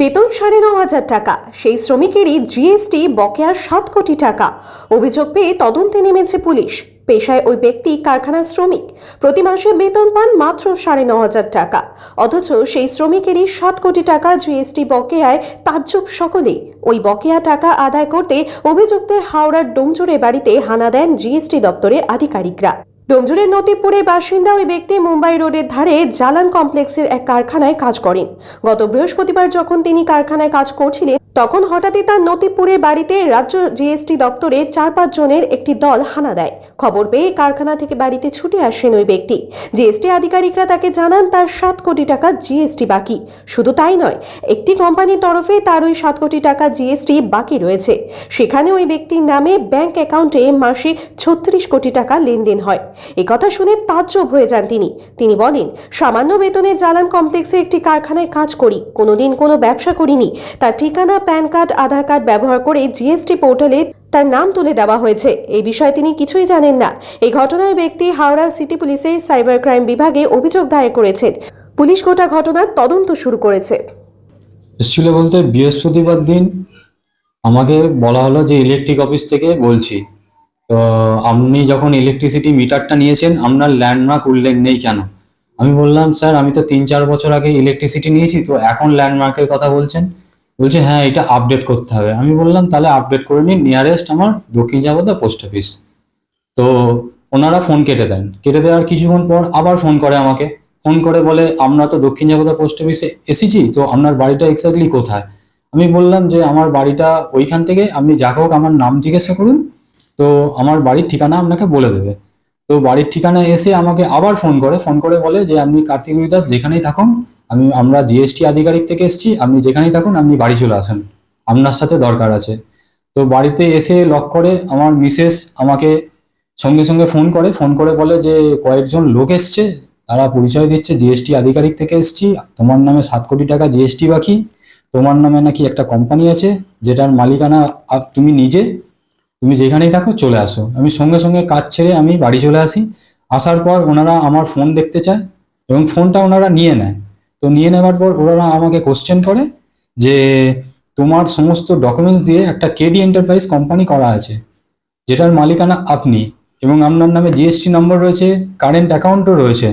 বেতন সাড়ে ন হাজার টাকা। সেই শ্রমিকেরই জিএসটি বকেয়া সাত কোটি টাকা। অভিযোগ পেয়ে তদন্তে নেমেছে পুলিশ। পেশায় ওই ব্যক্তি কারখানার শ্রমিক। প্রতি মাসে বেতন পান মাত্র সাড়ে ন হাজার টাকা। অথচ সেই শ্রমিকেরই সাত কোটি টাকা জিএসটি বকেয়ায় তাজ্জব সকলেই ওই বকেয়া টাকা আদায় করতে অভিযুক্তের হাওড়ার ডোমজুড়ে বাড়িতে হানা দেন জিএসটি দপ্তরের আধিকারিকরা। ডোমজুরের নতিপুরে বাসিন্দা ওই ব্যক্তি মুম্বাই রোডের ধারে জালান কমপ্লেক্সের এক কারখানায় কাজ করেন। গত বৃহস্পতিবার যখন তিনি কারখানায় কাজ করছিলেন তখন হঠাৎই তার নতিপুরে বাড়িতে রাজ্য জিএসটি দপ্তরে চার পাঁচ জনের একটি দল হানা দেয়। খবর পেয়ে কারখানা থেকে বাড়িতে ছুটে আসেন ওই ব্যক্তি। জিএসটি আধিকারিকরা তাকে জানান, তার সাত কোটি টাকা জিএসটি বাকি। শুধু তাই নয়, একটি কোম্পানির তরফে তার ওই সাত কোটি টাকা জিএসটি বাকি রয়েছে। সেখানে ওই ব্যক্তির নামে ব্যাংক অ্যাকাউন্টে মাসে ছত্রিশ কোটি টাকা লেনদেন হয়। কথা শুনে তাজ্জব হয়ে যান তিনি। তিনি বলেন, সামান্য বেতনে জালান কমপ্লেক্সে একটি কারখানায় কাজ করি, কোনোদিন কোনো ব্যবসা করিনি। তার ঠিকানা প্যান কার্ড, আধার কার্ড ব্যবহার করে জিএসটি পোর্টালে তার নাম তুলে দেওয়া হয়েছে। এই বিষয়ে তিনি কিছুই জানেন না। এই ঘটনায় ব্যক্তি হাওড়া সিটি পুলিশের সাইবার ক্রাইম বিভাগে অভিযোগ দায়ের করেছেন। পুলিশ গোটা ঘটনার তদন্ত শুরু করেছে। এসেছিল বলতে বৃহস্পতিবার দিন আমাকে বলা হলো যে ইলেকট্রিক অফিস থেকে বলছি। তো আপনি যখন ইলেকট্রিসিটি মিটারটা নিয়েছেন, আপনার ল্যান্ডমার্ক উল্লেখ নেই কেন? আমি বললাম, স্যার, আমি তো তিন চার বছর আগে ইলেকট্রিসিটি নিয়েছি, তো এখন ল্যান্ডমার্কের কথা বলছেন? বলছে হ্যাঁ এটা আপডেট করতে হবে। আমি বললাম, তাহলে আপডেট করে নিন নিয়ারেস্ট আমার দক্ষিণ যাবদা পোস্ট অফিস তো ওনারা ফোন কেটে দেন। কেটে দেওয়ার কিছুক্ষণ পর আবার ফোন করে আমাকে। ফোন করে বলে, আমরা তো দক্ষিণ জাবদা পোস্ট অফিসে এসেছি, তো আপনার বাড়িটা এক্স্যাক্টলি কোথায়? আমি বললাম যে, আমার বাড়িটা ওইখান থেকে, আপনি যা হোক আমার নাম জিজ্ঞাসা করুন, তো আমার বাড়ির ঠিকানা আপনাকে বলে দেবে। তো বাড়ির ঠিকানা এসে আমাকে আবার ফোন করে। ফোন করে বলে যে, আপনি কার্তিক দাস যেখানেই থাকুন আমি, আমরা জিএসটি আধিকারিক থেকে এসেছি, আপনি যেখানেই থাকুন, আপনি বাড়ি চলে আসুন। আপনার সাথে দরকার আছে। তো বাড়িতে এসে লক করে আমার মিসেস আমাকে সঙ্গে সঙ্গে ফোন করে ফোন করে বলে যে, কয়েকজন লোক এসছে, তারা পরিচয় দিচ্ছে জিএসটি আধিকারিক থেকে এসছি। তোমার নামে সাত কোটি টাকা জিএসটি বাকি, তোমার নামে নাকি একটা কোম্পানি আছে, যেটার মালিকানা তুমি নিজে, তুমি যেখানেই থাকো চলে আসো। আমি সঙ্গে সঙ্গে কাজ ছেড়ে আমি বাড়ি চলে আসি। আসার পর ওনারা আমার ফোন দেখতে চায় এবং ফোনটা ওনারা নিয়ে নেয়। তো নিয়ে নেওয়ার পর ওনারা আমাকে কোশ্চেন করে যে তোমার সমস্ত ডকুমেন্টস দিয়ে একটা কেডি এন্টারপ্রাইজ কোম্পানি করা আছে, যেটার মালিকানা আপনি এবং আপনার নামে জিএসটি নম্বর রয়েছে কারেন্ট অ্যাকাউন্টও রয়েছে।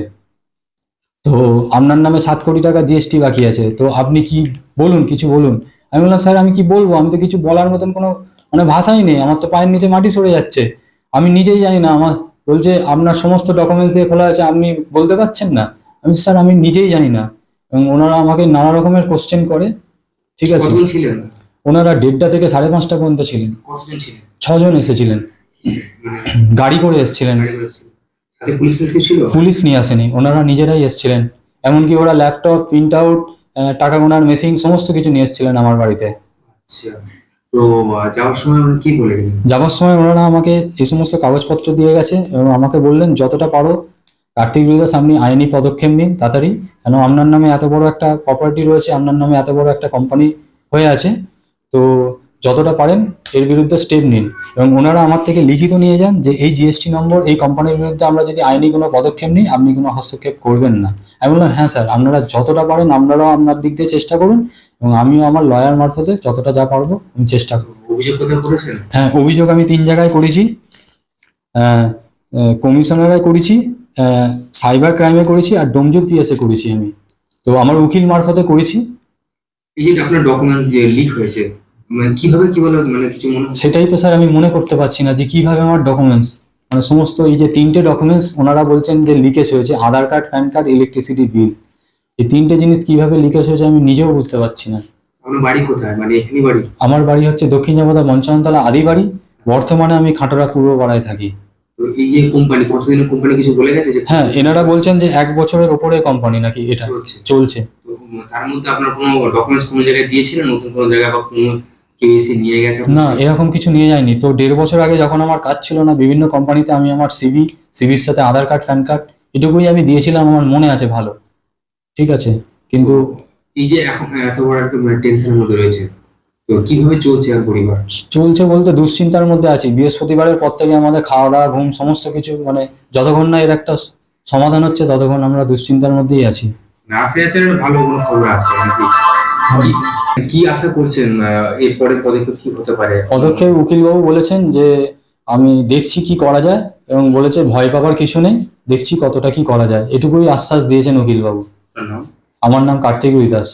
তো আপনার নামে সাত কোটি টাকা জিএসটি বাকি আছে, তো আপনি কি বলুন, কিছু বলুন। আমি বললাম, স্যার, আমি কি বলব? আমি তো কিছু বলার মতন কোনো মানে ভাষাই নেই, আমার তো পায়ের নিচে মাটি সরে যাচ্ছে। আমি নিজেই জানি না, আমার বলছে, আপনার সমস্ত ডকুমেন্টস দিয়ে খোলা আছে, আপনি বলতে পারছেন না? আমি স্যার, আমি নিজেই জানি না। এবং ওনারা আমাকে নানা রকমের কোশ্চেন করে ঠিক আছে? ছিলেন? ওনারা দেড়টা থেকে সাড়ে পাঁচটা পর্যন্ত ছিলেন। ছজন এসেছিলেন। মানে গাড়ি করে এসেছিলেন। গাড়ি করে ছিল। সাথে পুলিশ নিয়ে আসেনি ওনারা নিজেরাই এসেছিলেন। এমনকি ওরা ল্যাপটপ প্রিন্ট আউট টাকা গোনার মেশিন সমস্ত কিছু নিয়ে এসেছিলেন আমার বাড়িতে। আচ্ছা। যাওয়ার সময় ওনারা আমাকে এই সমস্ত কাগজপত্র দিয়ে গেছে এবং আমাকে বললেন যতটা পারো কার্তিক বিরুদাস সামনে আইনি পদক্ষেপ নিন তাড়াতাড়ি। কেন আপনার নামে এত বড় একটা প্রপার্টি রয়েছে আপনার নামে এত বড় একটা কোম্পানি হয়ে আছে। তো যতটা পারেন এর বিরুদ্ধে স্টেপ নিন। এবং ওনারা আমার থেকে লিখিত নিয়ে যান যে এই জিএসটি নম্বর এই কোম্পানির বিরুদ্ধে আমরা যদি আইনি কোনো পদক্ষেপ নিই আপনি কোনো হস্তক্ষেপ করবেন না। আমি বললাম হ্যাঁ স্যার আপনারা যতটা পারেন আপনারাও আপনার দিক দিয়ে চেষ্টা করুন এবং আমিও আমার লয়ার মারফতে যতটা যা পারব আমি চেষ্টা করব। অভিযোগ করেছেন? হ্যাঁ অভিযোগ আমি তিন জায়গায় করেছি। কমিশনারে করেছি। সাইবার ক্রাইমে করেছি আর ডোমজুর পিএসে করেছি আমি। তো আমার উকিল মারফতে করেছি। এই যে আপনার ডকুমেন্ট যে লিক হয়েছে মানে কীভাবে কি বলে মানে কিছু মনে সেটাই তো স্যার আমি মনে করতে পারছি না যে কীভাবে আমার ডকুমেন্টস মানে সমস্ত এই যে তিনটে ডকুমেন্টস ওনারা বলছেন যে লিকেজ হয়েছে Aadhaar card PAN card electricity bill এই তিনটে জিনিস কীভাবে লিকেজ হয়েছে আমি নিজেও বুঝতে পারছি না। আপনার বাড়ি কোথায়? মানে এখানে বাড়ি? আমার বাড়ি হচ্ছে দক্ষিণ জামাদা মঞ্চানতলা আদি বাড়ি। বর্তমানে আমি খাটোরা পূর্ব পাড়ায় থাকি। এই যে কোম্পানি কতদিনের কোম্পানি কিছু বলে গেছে যে হ্যাঁ এনারা বলছেন যে এক বছরের ওপরে কোম্পানি নাকি এটা চলছে। চলছে। তার মধ্যে আপনার কোনো ডকুমেন্টস কোনো জায়গায় দিয়েছিলেন? নতুন কোনো জায়গায় বা কোনো নিয়ে গেছে না এরকম কিছু নিয়ে যায়নি। তো দেড় বছর আগে যখন আমার কাজ ছিল না বিভিন্ন কোম্পানিতে আমি আমার সিভি সিভির সাথে আধার কার্ড প্যান কার্ড এটুকুই আমি দিয়েছিলাম আমার মনে আছে ভালো। ঠিক আছে? কিন্তু এই যে এখন এত বড় একটা টেনশনের মধ্যে রয়েছে। তো কীভাবে চলছে আর পরিবার? চলছে বলতে দুশ্চিন্তার মধ্যে আছি। বৃহস্পতিবারের পর থেকে আমাদের খাওয়া দাওয়া ঘুম সমস্ত কিছু মানে যতক্ষণ না এর একটা সমাধান হচ্ছে ততক্ষণ আমরা দুশ্চিন্তার মধ্যেই আছি। আসে আছে ভালো কোনো খবর আসছে নাকি? কি আশা করছেন এরপরে পদক্ষেপ কি হতে পারে? পদক্ষেপ উকিলবাবু বলেছেন যে আমি দেখছি কি করা যায় এবং বলেছে ভয় পাবার কিছু নেই দেখছি কতটা কি করা যায়। এটুকুই আশ্বাস দিয়েছেন উকিলবাবু। আমার নাম কার্তিক রুইদাস।